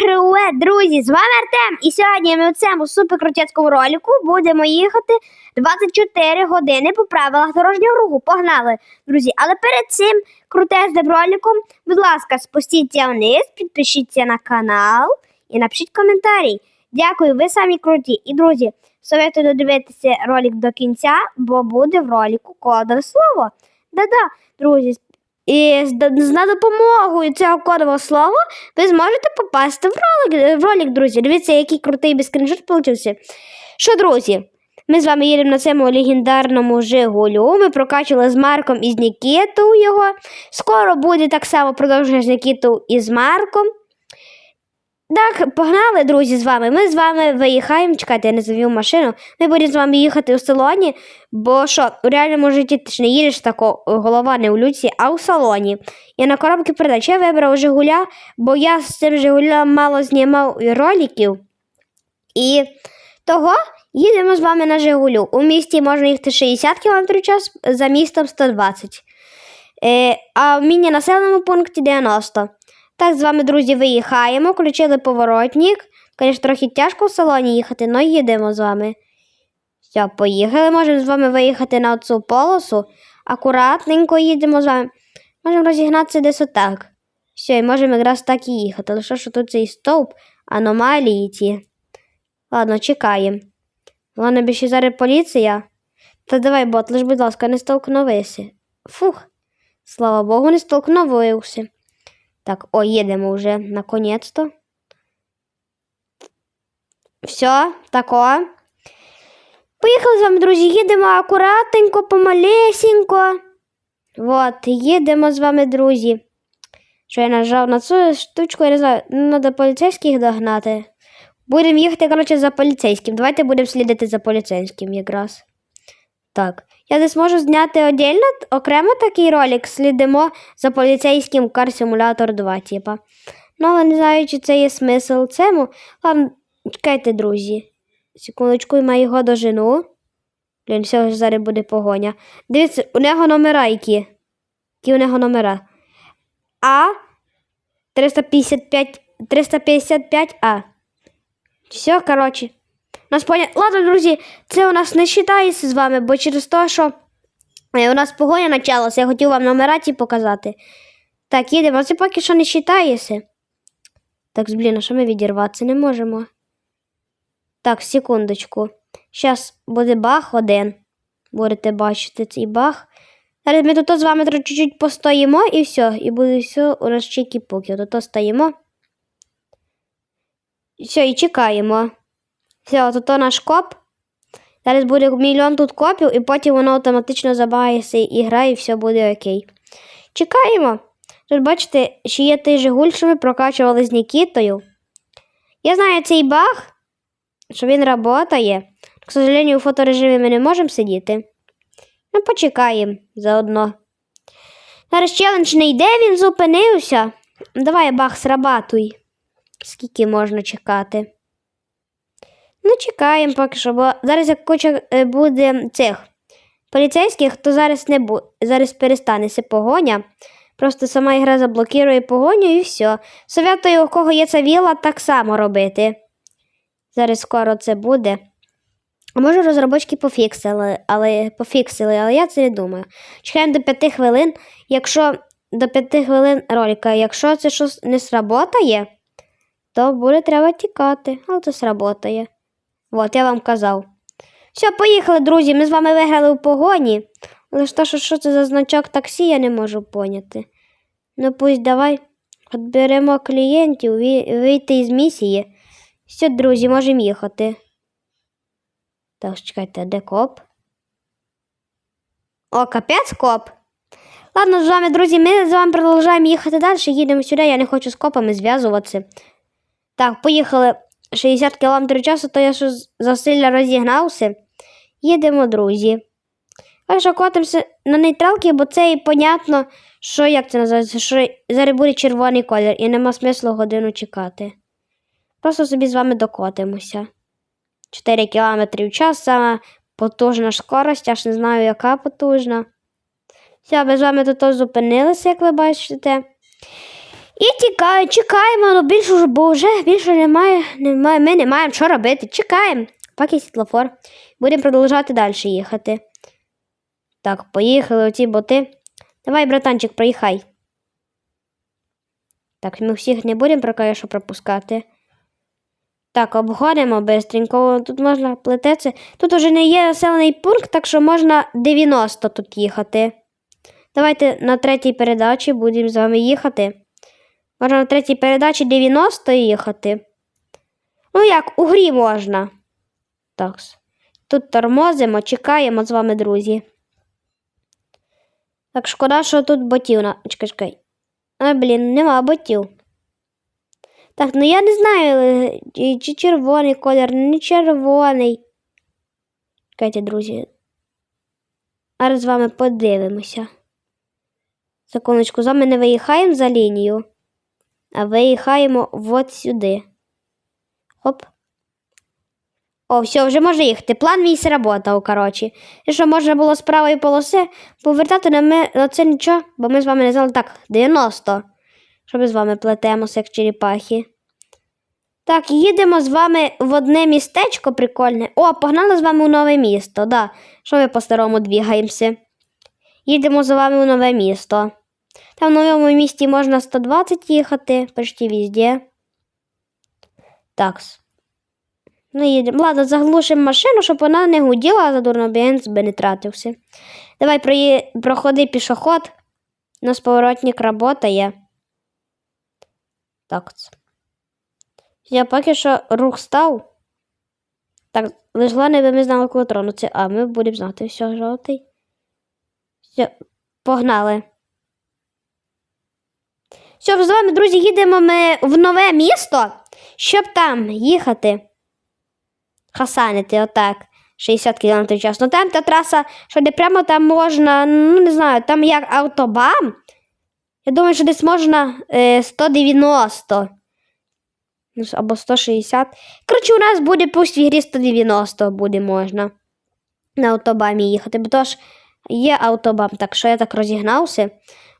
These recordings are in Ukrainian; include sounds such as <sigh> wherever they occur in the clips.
Привет, друзі! З вами Артем. І сьогодні ми в цьому суперкрутецькому ролику будемо їхати 24 години по правилах дорожнього руху. Погнали, друзі! Але перед цим крутезним роликом, будь ласка, спустіться вниз, підпишіться на канал і напишіть коментарі. Дякую, ви самі круті. І друзі, советую додивитися ролик до кінця, бо буде в ролику кодове слово. Да-да, друзі, і з, д- з на допомогою цього кодового слова ви зможете попасти в ролик, в ролик, друзі. Дивіться, який крутий би скріншот получився. Що, друзі? Ми з вами їдемо на цьому легендарному Жигулю. Ми прокачували з Марком і з Нікітою його. Скоро буде так само продовження з Нікітою і з Марком. Так, погнали, друзі, з вами. Ми з вами виїхаємо. Чекайте, я не завів машину. Ми будемо з вами їхати у салоні, бо що, у реальному житті ти ж не їдеш тако, голова не у люці, а у салоні. Я на коробки передач. Я вибрав Жигуля, бо я з цим Жигулем мало знімав роликів. І того їдемо з вами на Жигулю. У місті можна їхати 60 км час, за містом 120 е, а в міні-населеному пункті 90. Так, з вами, друзі, виїхаємо, включили поворотник. Звісно, трохи тяжко в салоні їхати, але їдемо з вами. Все, поїхали. Можемо з вами виїхати на цю полосу. Акуратненько їдемо з вами. Можемо розігнатися десь отак. Все, і можемо якраз так і їхати. Лише що тут цей стовп, аномалії ті. Ладно, чекаємо. Ладно, більше зараз поліція. Та давай, бот, лиш, будь ласка, не столкновися. Фух. Слава Богу, не столкновився. Так, о, їдемо вже, наконець-то. Все, тако. Поїхали з вами, друзі, їдемо акуратненько, помалесенько. От, їдемо з вами, друзі. Що я нажав на цю штучку, я не знаю, треба поліцейських догнати. Будемо їхати, коротше, за поліцейським. Давайте будемо слідити за поліцейським якраз. Так. Я не зможу зняти отдельно, окремо такий ролик, слідимо за поліцейським Simulator 2, типа. Ну, але не знаю, чи це є смисл цьому. Ладно, чекайте, друзі. Секундочку, я його дожену. Блін, все, зараз буде погоня. Дивіться, у нього номера які. Які у нього номера? А 355 355А. Все, коротше. Нас поня... Ладно, друзі, це у нас не вважається з вами, бо через те, що е, у нас погоня почалася, я хотів вам номера показати. Так, їдемо, це поки що не вважається. Так, блін, а що ми відірватися не можемо? Так, секундочку. Зараз буде баг один. Будете бачити цей баг. Зараз ми тут з вами трохи постоїмо і все. І буде все у нас чекі-пуки. Тут стоїмо. Все, і чекаємо. Все, тут наш коп. Зараз буде мільйон тут копів, і потім воно автоматично забагається і грає, і все буде окей. Чекаємо. Тут бачите, ще є той Жигуль, що ми прокачували з Нікітою. Я знаю цей баг, що він працює. К сожалению, у фоторежимі ми не можемо сидіти. Ну, почекаємо заодно. Зараз челендж не йде, він зупинився. Давай баг срабатуй. Скільки можна чекати? Ну, чекаємо поки що, бо зараз як куча е, буде цих поліцейських, то зараз не буде. Зараз перестанеться погоня. Просто сама ігра заблокує погоню і все. Советую, у кого є ця віла, так само робити. Зараз скоро це буде. А може розробочки пофіксили, але пофіксили, але я це не думаю. Чекаємо до 5 хвилин. Якщо до 5 хвилин ролика, якщо це щось не сработає, то буде треба тікати, але це сработає. От, я вам казав. Все, поїхали, друзі. Ми з вами виграли у погоні. Але ж що, що це за значок таксі, я не можу поняти. Ну пусть давай підберемо клієнтів, ві- вийти із місії. Все, друзі, можемо їхати. Так, чекайте, де коп? О, капець коп. Ладно, з вами, друзі, ми з вами продовжуємо їхати далі. Їдемо сюди, я не хочу з копами зв'язуватися. Так, поїхали 60 км часу, то я що засилля розігнався. Їдемо, друзі. А що котимося на нейтралки, бо це і понятно, що як це називається, що зараз буде червоний колір і нема смислу годину чекати. Просто собі з вами докотимося. 4 км в час, сама потужна скорость, аж не знаю, яка потужна. Все, ми з вами тут зупинилися, як ви бачите. І тікаю, чекаємо, ну більше вже, бо вже більше немає, немає, ми не маємо що робити. Чекаємо, поки світлофор. Будемо продовжувати далі їхати. Так, поїхали оці боти. Давай, братанчик, проїхай. Так, ми всіх не будемо поки що пропускати. Так, обходимо бистренько. Тут можна плететься. Тут уже не є населений пункт, так що можна 90 тут їхати. Давайте на третій передачі будемо з вами їхати. Можна на третій передачі 90 їхати. Ну як, у грі можна. Так. Тут тормозимо, чекаємо з вами, друзі. Так, шкода, що тут ботів на. Чекай, чекай. А, блін, нема ботів. Так, ну я не знаю, е, чи, червоний колір, не червоний. Чекайте, друзі. Зараз з вами подивимося. Секундочку, з вами не виїхаємо за лінію, виїхаємо от сюди. Хоп. О, все, вже може їхати. План мій сработав, коротше. І що можна було з правої полоси повертати на ми на це нічого, бо ми з вами не знали так, 90. Що ми з вами плетемося, як черепахи. Так, їдемо з вами в одне містечко прикольне. О, погнали з вами у нове місто, да. Що ми по-старому двігаємося? Їдемо з вами у нове місто. Там в новому місті можна 120 їхати, почти везде. Такс. Ну, їдемо. Ладно, заглушимо машину, щоб вона не гуділа, а задурно бенз би не тратився. Давай прої... проходи пішоход. У нас поворотник работає. Так. Я поки що рух став. Так, лиш головне, би ми знали, коли тронуться. А, ми будемо знати. Все, жовтий. Все, погнали. Все, з вами, друзі, їдемо ми в нове місто, щоб там їхати. Хасанити, отак. 60 км час. Ну там та траса, що де прямо там можна, ну не знаю, там як автобан. Я думаю, що десь можна е, 190. Ну, Або 160. Коротше, у нас буде пусть в ігрі 190 буде можна на автобамі їхати, бо то ж є автобам, так що я так розігнався.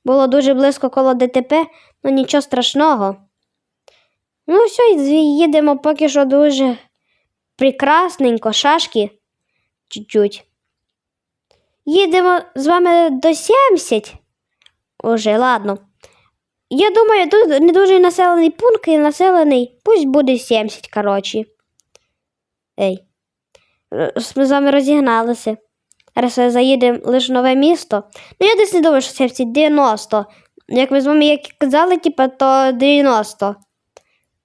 Було дуже близько коло ДТП, ну нічого страшного. Ну, все, їдемо поки що дуже прекрасненько, шашки чуть-чуть. Їдемо з вами до 70. Уже, ладно. Я думаю, тут не дуже населений пункт і населений. Пусть буде 70, коротше. Ей. Ми з вами розігналися. Зараз заїдемо лише нове місто. Ну, я десь не думаю, що 70, 90. Як ми з вами як казали, типу, то 90.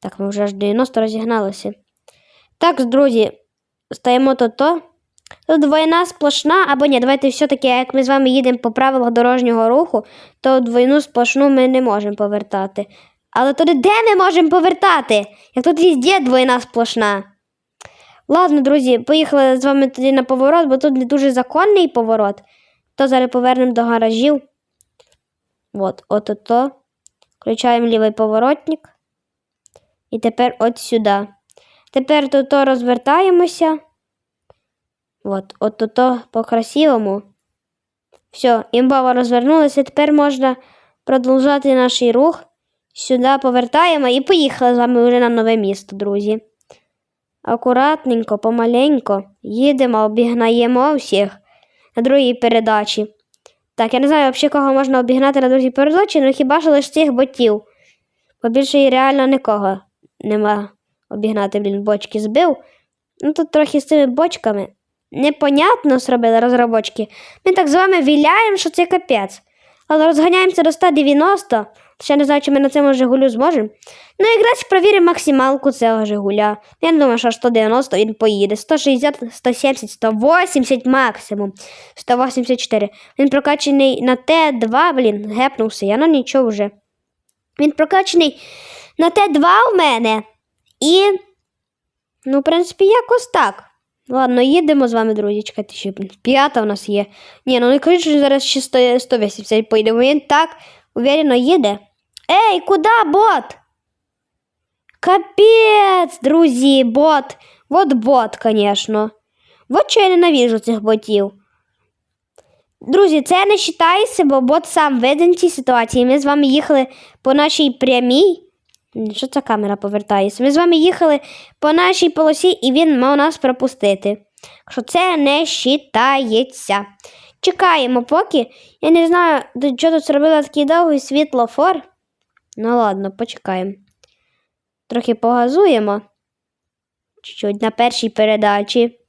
Так, ми вже аж 90 розігналися. Так, друзі, стаємо тут то. Тут двойна сплошна, або ні, давайте все-таки, як ми з вами їдемо по правилах дорожнього руху, то двойну сплошну ми не можемо повертати. Але туди де ми можемо повертати? Як тут везде двойна сплошна. Ладно, друзі, поїхали з вами тоді на поворот, бо тут не дуже законний поворот. То зараз повернемо до гаражів. От, от то. Включаємо лівий поворотник. І тепер от сюди. Тепер тут розвертаємося. От, от тут по-красивому. Все, імбава розвернулася. Тепер можна продовжати наш рух. Сюди повертаємо і поїхали з вами вже на нове місто, друзі. Акуратненько, помаленько їдемо, обігнаємо всіх на другій передачі. Так, я не знаю, взагалі кого можна обігнати на другій передачі, ну хіба що лише цих ботів. Бо більше і реально нікого нема обігнати, блін, бочки збив. Ну тут трохи з цими бочками непонятно зробили розробочки. Ми так з вами віляємо, що це капець. Але розганяємося до 190. Ще не знаю, чи ми на цьому Жигулю зможемо. Ну, якраз провіримо максималку цього Жигуля. Я не думаю, що 190 він поїде. 160, 170, 180 максимум. 184. Він прокачений на Т2, блін, гепнувся. Я ну нічого вже. Він прокачений на Т2 у мене. І, ну, в принципі, якось так. Ладно, їдемо з вами, друзі. Чекайте, ще п'ята у нас є. Ні, ну не кажіть, що зараз ще 180 поїдемо. Він так уверенно їде. Ей, куди бот? Капець, друзі, бот. Вот бот, звісно. Вот що я ненавижу цих ботів. Друзі, це не вважається, бо бот сам виден цій ситуації. Ми з вами їхали по нашій прямій. Що ця камера повертається? Ми з вами їхали по нашій полосі, і він мав нас пропустити. Що це не вважається. Чекаємо поки. Я не знаю, до чого тут зробила такий довгий світлофор. Ну ладно, почекаємо. Трохи погазуємо. Чуть-чуть на першій передачі.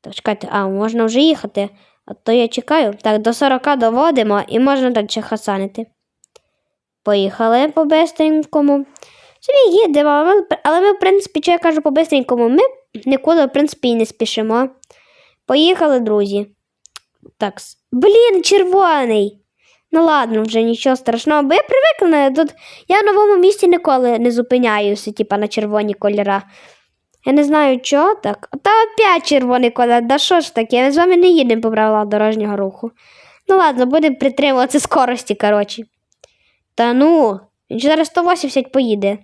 Так, чекайте, а, можна вже їхати. А то я чекаю. Так, до 40 доводимо і можна далі хасанити. Поїхали по-бистренькому. Собі їдемо, але ми, в принципі, що я кажу по-бистренькому, ми нікуди, в принципі, і не спішимо. Поїхали, друзі. Так, блін, червоний. Ну ладно, вже нічого страшного, бо я привикла. Тут я в новому місті ніколи не зупиняюся, типа на червоні кольора. Я не знаю, чого так. Та опять червоний колір. Да що ж таке? Ми з вами не їдемо по правилах дорожнього руху. Ну ладно, будемо притримуватися скорості, коротше. Та ну, він зараз 180 поїде.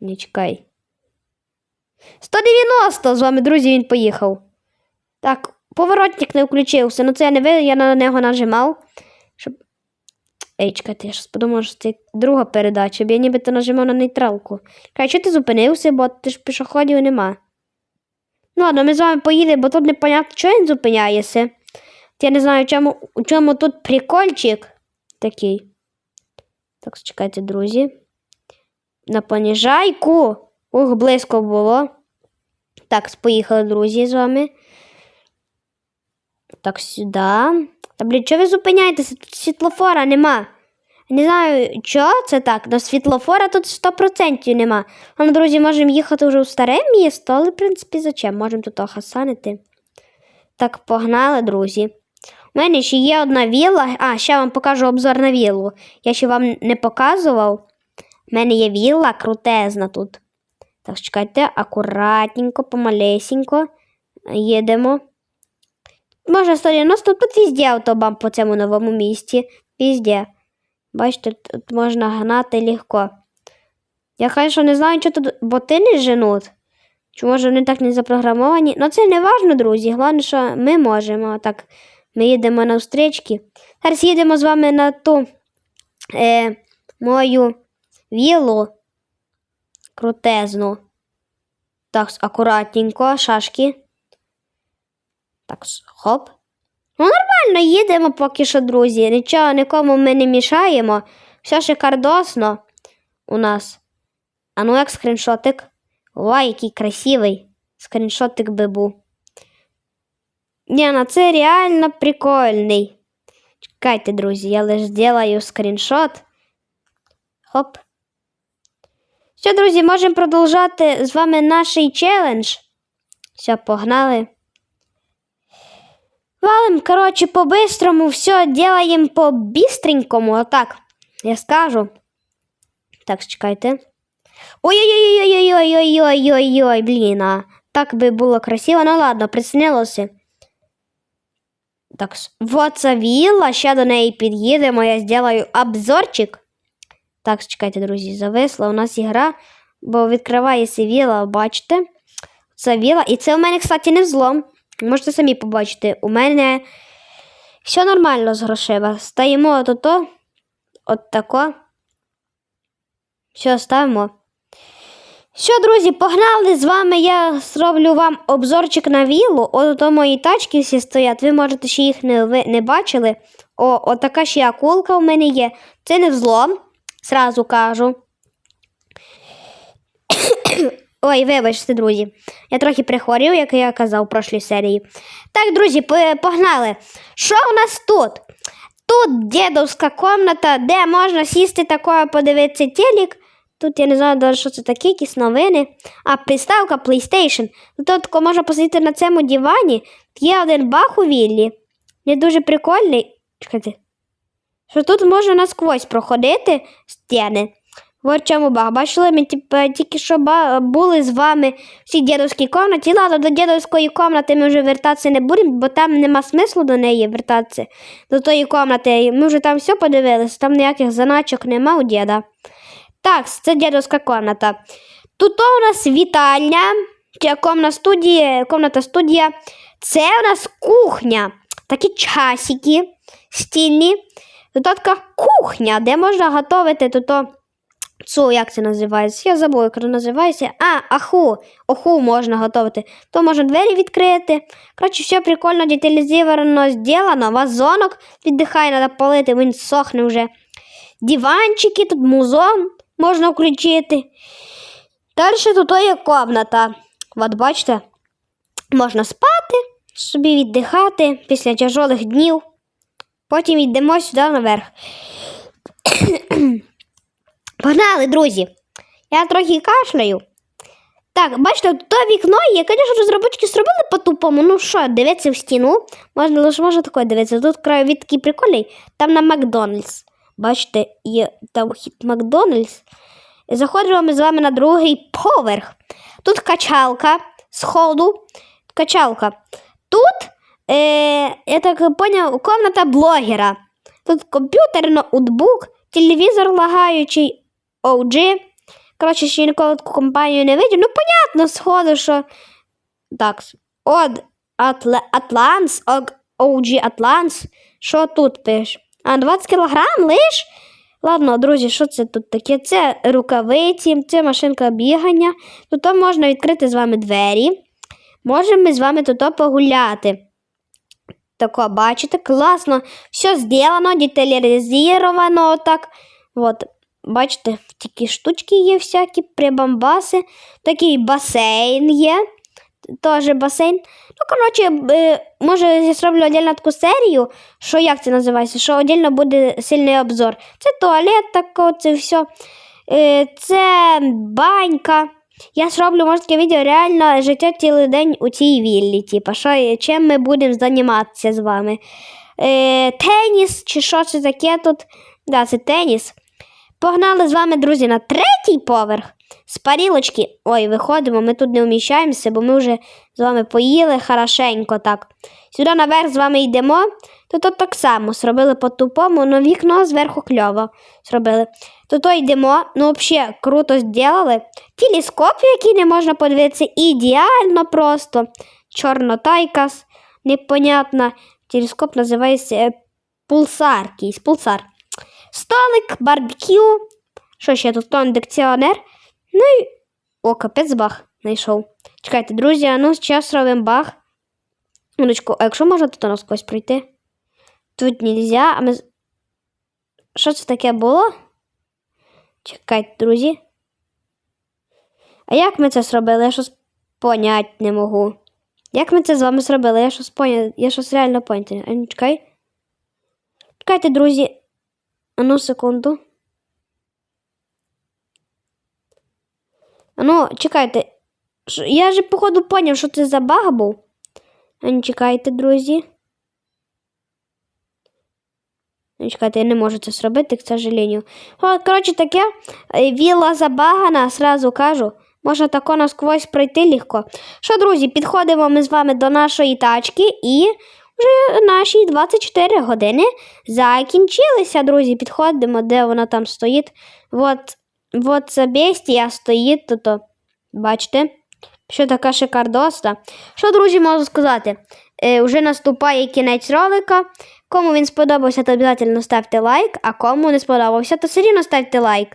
Не чекай. 190 з вами, друзі, він поїхав. Так, поворотник не включився. Ну це я не видав, я на нього нажимав. Щоб... Ей, чекайте, я щось подумав, що це друга передача, бо я нібито нажимав на нейтралку. Кай, що ти зупинився, бо ти ж пішоходів нема. Ну ладно, ми з вами поїдемо, бо тут непонятно, чого він зупиняється. Я не знаю, чому, у чому тут прикольчик такий. Так, чекайте, друзі. На поніжайку. Ух, близько було. Так, поїхали, друзі, з вами. Так, сюди. Та, блін, чого ви зупиняєтеся? Тут світлофора нема. Не знаю, чого це так, але світлофора тут 100% нема. А ну, друзі, можемо їхати вже у старе місто, але, в принципі, зачем? Можемо тут охасанити. Так, погнали, друзі. У мене ще є одна вілла. А, ще вам покажу обзор на віллу. Я ще вам не показував. У мене є вілла крутезна тут. Так, чекайте, акуратненько, помалесенько. Їдемо. Може 190, тут везде автобам по цьому новому місті. Везде. Бачите, тут можна гнати легко. Я звісно, не знаю, що тут боти не женуть. Чи може вони так не запрограмовані. Ну це не важно, друзі. Головне, що ми можемо. Так, ми їдемо на встрічки. Зараз їдемо з вами на ту е, мою віллу крутезну. Так, акуратненько, шашки. Так, хоп. Ну, нормально, їдемо поки що, друзі. Нічого нікому ми не мішаємо. Все шикардосно у нас. А ну як скріншотик. Ой, який красивий. Скріншотик був. Ні, ну це реально прикольний. Чекайте, друзі, я лише зроблю скріншот. Хоп. Все, друзі, можемо продовжати з вами наш челендж. Все, погнали. Валим, короче, по-быстрому все делаем по-бистренькому. Вот так, я скажу. Так, чекайте. Ой-ой-ой-ой-ой-ой-ой-ой-ой, блін, а. Так би було красиво, ну ладно, приснилося. Так, вот вілла, ще до неї під'їдемо, я зроблю обзорчик. Так, чекайте, друзі, зависла у нас ігра, бо відкривається віла, бачите? Це віла. І це у мене, кстати, не взлом. Можете самі побачити, у мене все нормально з грошима. Стаємо от ото, от тако. Все, ставимо. Все, друзі, погнали з вами. Я зроблю вам обзорчик на віллу. От ото мої тачки всі стоять. Ви можете ще їх не, не бачили. О, от така ще акулка у мене є. Це не взлом, зразу кажу. <coughs> Ой, вибачте, друзі. Я трохи прихворів, як я казав в прошлій серії. Так, друзі, погнали. Що у нас тут? Тут дідовська комната, де можна сісти такою, подивитися телек. Тут я не знаю, що це таке, якісь новини. А приставка PlayStation. Тут можна посидіти на цьому дивані. Є один бах у віллі. Не дуже прикольний. Чекайте. Що тут можна насквозь проходити стіни. В чому. Бачили, ми типу, тільки що були з вами в цій дідовській кімнаті. Ладно, до дідовської кімнати ми вже вертатися не будемо, бо там нема смислу до неї вертатися, до тої кімнати. Ми вже там все подивилися, там ніяких заначок нема у діда. Так, це дідовська кімната. Тут у нас вітальня. Чи комна студія, комната студія. Це у нас кухня. Такі часики стільні. Тут така кухня, де можна готувати тут. Цу, як це називається? Я забув, як це називається. А, аху. Оху можна готувати. То можна двері відкрити. Коротше, все прикольно, деталізовано зроблено. Вазонок віддихає, треба полити, він сохне вже. Диванчики, тут музон можна включити. Далі тут є комната. От бачите, можна спати, собі віддихати після тяжких днів. Потім йдемо сюди наверх. <coughs> Погнали, друзі. Я трохи кашляю. Так, бачите, то вікно є, звісно, розробники зробили по-тупому. Ну що, дивитися в стіну. Можна лише можна таке дивитися. Тут краєвід такий прикольний, там на Макдональдс. Бачите, є там вхід Макдональдс. Заходимо ми з вами на другий поверх. Тут качалка з ходу. Качалка. Тут, е, я так поняв, комната блогера. Тут комп'ютер, ноутбук, телевізор лагаючий, OG. Коротше, ще ніколи таку компанію не видів. Ну, понятно, сходу, що. Так. От. Атланс, OG Атланс. Що тут пише? А, 20 кілограм лиш? Ладно, друзі, що це тут таке? Це рукавиці, це машинка бігання. Тут можна відкрити з вами двері. Можемо ми з вами тут погуляти. Тако, бачите, класно. Все зроблено, деталізовано так. От, бачите, такі штучки є всякі, прибамбаси. Такий басейн є. Теж басейн. Ну, коротше, е, може, я зроблю віддільно таку серію, що як це називається, що віддільно буде сильний обзор. Це туалет, тако, це все. Е, Це банька. Я зроблю, може, відео реально життя цілий день у цій віллі. Типу, що, чим ми будемо займатися з вами. Е, теніс, чи що це таке тут? Да, це теніс. Погнали з вами, друзі, на третій поверх. З парілочки. Ой, виходимо, ми тут не вміщаємося, бо ми вже з вами поїли хорошенько так. Сюди наверх з вами йдемо. То тут так само зробили по-тупому, але вікно зверху кльово зробили. Тут йдемо, ну взагалі круто зробили. Телескоп, який не можна подивитися, ідеально просто. Чорнотайкас, непонятно. Телескоп називається е, пулсар. якийсь, пулсар. Столик, барбекю. Що ще тут кондикціонер? Ну і. О, капець баг знайшов. Чекайте, друзі, а ну зараз робимо баг. Минуточку, а якщо можна тут насквозь пройти? Тут нельзя, а ми. Що це таке було? Чекайте, друзі. А як ми це зробили? Я щось понять не можу. Як ми це з вами зробили? Я щось поняв. Я щось реально поняти. А ну чекай. Чекайте, друзі. А ну, секунду. Ну, чекайте. Я же, походу, поняв, що це за баг був. А ну, чекайте, друзі. Ну, Чекайте, я не можу це зробити, к сожалению. О, коротше, таке. е, Вілла забагана, сразу кажу. Можна тако насквозь пройти легко. Що, друзі, підходимо ми з вами до нашої тачки і вже наші 24 години закінчилися, друзі. Підходимо, де вона там стоїть. От, от це бестія стоїть тут. Бачите? Що така шикардоста. Що, друзі, можу сказати? Е, вже наступає кінець ролика. Кому він сподобався, то обов'язково ставте лайк, а кому не сподобався, то все рівно ставте лайк.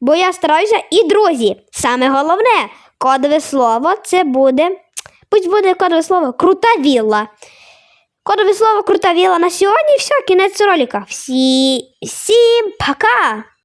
Бо я стараюся. І, друзі, саме головне, кодове слово це буде. Пусть буде кодове слово крута вілла. Кодове слово крута вілла на сьогодні. Все, кінець ролика. Всі, всім пока!